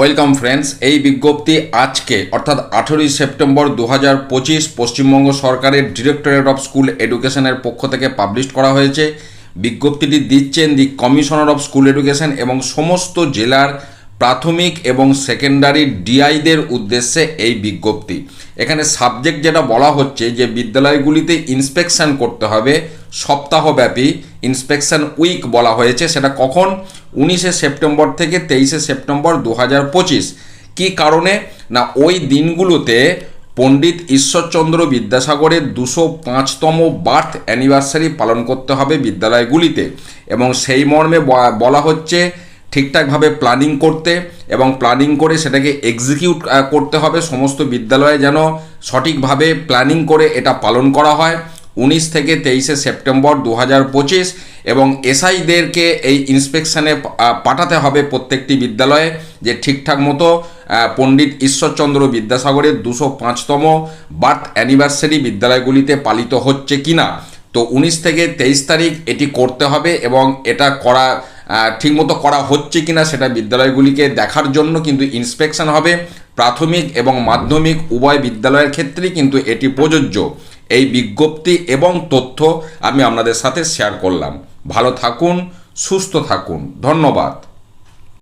Welcome friends, এই বিজ্ঞপ্তি আজকে, অর্থাৎ আঠেরোই সেপ্টেম্বর দু হাজার পঁচিশ পশ্চিমবঙ্গ সরকারের ডিরেক্টরেট অফ স্কুল এডুকেশনের পক্ষ থেকে পাবলিশ করা হয়েছে। বিজ্ঞপ্তিটি দিচ্ছেন the commissioner of school education এবং সমস্ত জেলার প্রাথমিক এবং সেকেন্ডারি ডিআইদের উদ্দেশ্যে এই বিজ্ঞপ্তি। এখানে সাবজেক্ট যেটা বলা হচ্ছে যে বিদ্যালয়গুলিতে ইন্সপেকশন করতে হবে সপ্তাহব্যাপী ইন্সপেকশন উইক বলা হয়েছে। সেটা কখন? উনিশে সেপ্টেম্বর থেকে তেইশে সেপ্টেম্বর দু হাজার পঁচিশ। কী কারণে? না, ওই দিনগুলোতে পণ্ডিত ঈশ্বরচন্দ্র বিদ্যাসাগরের দুশো পাঁচতম বার্থ অ্যানিভার্সারি পালন করতে হবে বিদ্যালয়গুলিতে। এবং সেই মর্মে বলা হচ্ছে ঠিকঠাকভাবে প্ল্যানিং করতে এবং প্ল্যানিং করে সেটাকে এক্সিকিউট করতে হবে। সমস্ত বিদ্যালয়ে যেন সঠিকভাবে প্ল্যানিং করে এটা পালন করা হয়। উনিশ থেকে তেইশে সেপ্টেম্বর দু পঁচিশ এবং এসআইদেরকে এই ইন্সপেকশানে পাঠাতে হবে প্রত্যেকটি বিদ্যালয়ে যে ঠিকঠাক মতো পণ্ডিত ঈশ্বরচন্দ্র বিদ্যাসাগরের দুশো পাঁচতম বার্থ অ্যানিভার্সারি বিদ্যালয়গুলিতে পালিত হচ্ছে কিনা। তো উনিশ থেকে তেইশ তারিখ এটি করতে হবে এবং এটা করা ঠিকমতো করা হচ্ছে কিনা সেটা বিদ্যালয়গুলিকে দেখার জন্য কিন্তু ইন্সপেকশন হবে। প্রাথমিক এবং মাধ্যমিক উভয় বিদ্যালয়ের ক্ষেত্রেই কিন্তু এটি প্রযোজ্য। এই বিজ্ঞপ্তি এবং তথ্য আমি আপনাদের সাথে শেয়ার করলাম। ভালো থাকুন সুস্থ থাকুন। ধন্যবাদ।